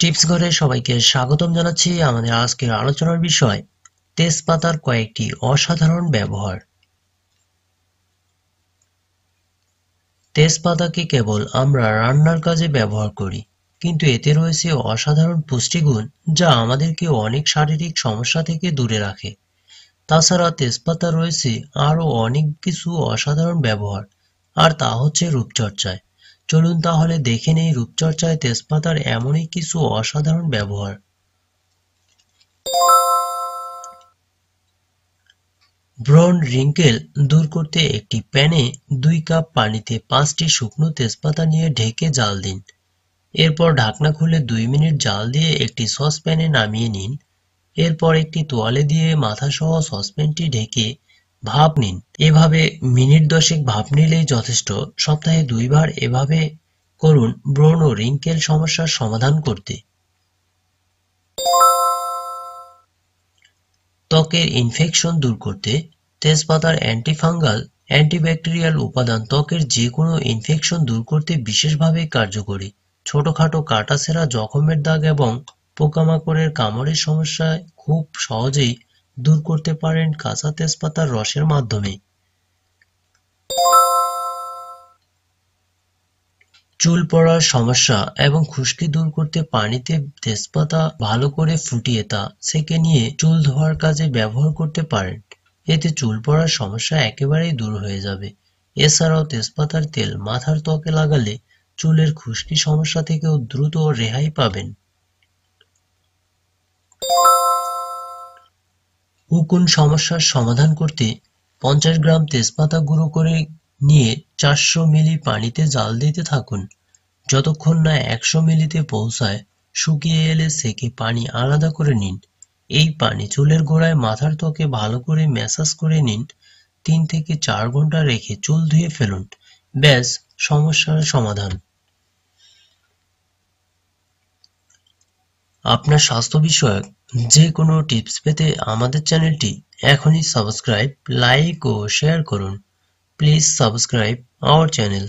Tips ঘরে সবাইকে স্বাগতম জানাচ্ছি আমাদের আজকের আলোচনার বিষয়, তেজপাতার কয়েকটি অসাধারণ ব্যবহার। তেজপাতাকে কেবল আমরা রান্নার কাজে ব্যবহার করি, কিন্তু এতে রয়েছে অসাধারণ পুষ্টিগুণ যা আমাদেরকে অনেক শারীরিক সমস্যা থেকে দূরে রাখে। তাছাড়া তেজপাতা রয়েছে আরও অনেক কিছু অসাধারণ ব্যবহার, আর তা হচ্ছে রূপচর্চায়। চলুন তাহলে দেখে নেই রূপচর্চায় তেজপাতার এমনই কিছু অসাধারণ ব্যবহার। ব্রন রিঙ্কেল দূর করতে একটি প্যানে দুই কাপ পানিতে পাঁচটি শুকনো তেজপাতা নিয়ে ঢেকে জাল দিন। এরপর ঢাকনা খুলে দুই মিনিট জাল দিয়ে একটি সসপ্যানে নামিয়ে নিন। এরপর একটি তোয়ালে দিয়ে মাথা সহ সসপ্যানটি ঢেকে ভাপ নিন। এভাবে মিনিট দশেক ভাপ নিলেই যথেষ্ট। সপ্তাহে দুইবার এভাবে করুন ব্রণ ও রিঙ্কেল সমস্যার সমাধান করতে। ত্বকের ইনফেকশন দূর করতে। তেজপাতার অ্যান্টিফাঙ্গাল অ্যান্টিব্যাকটেরিয়াল উপাদান ত্বকের যে কোনো ইনফেকশন দূর করতে বিশেষভাবে কার্যকরী। ছোটখাটো কাটাছেঁড়া জখমের দাগ এবং পোকামাকড়ের কামড়ের সমস্যায় খুব সহজেই দূর করতে পারেন কাঁচা তেজপাতার রসের মাধ্যমে। চুল পড়ার সমস্যা এবং খুশকি দূর করতে পানিতে তেজপাতা ভালো করে ফুটিয়ে তা সেকে নিয়ে চুল ধোয়ার কাজে ব্যবহার করতে পারেন। এতে চুল পড়ার সমস্যা একেবারেই দূর হয়ে যাবে। এছাড়াও তেজপাতার তেল মাথার ত্বকে লাগালে চুলের খুশকি সমস্যা থেকেও দ্রুত রেহাই পাবেন। উকুন সমস্যার সমাধান করতে পঞ্চাশ গ্রাম তেজপাতা গুঁড়ো করে নিয়ে চারশো মিলি পানিতে জাল দিতে থাকুন। যতক্ষণ না একশো মিলিতে পৌঁছায়, শুকিয়ে এলে সেকে পানি আলাদা করে নিন। এই পানি চুলের গোড়ায় মাথার ত্বকে ভালো করে ম্যাসাজ করে নিন। তিন থেকে চার ঘণ্টা রেখে চুল ধুয়ে ফেলুন। ব্যাস, সমস্যার সমাধান। আপনার স্বাস্থ্য বিষয়ক যে কোনো টিপস পেতে আমাদের চ্যানেলটি এখনই সাবস্ক্রাইব লাইক ও শেয়ার করুন। Please subscribe our channel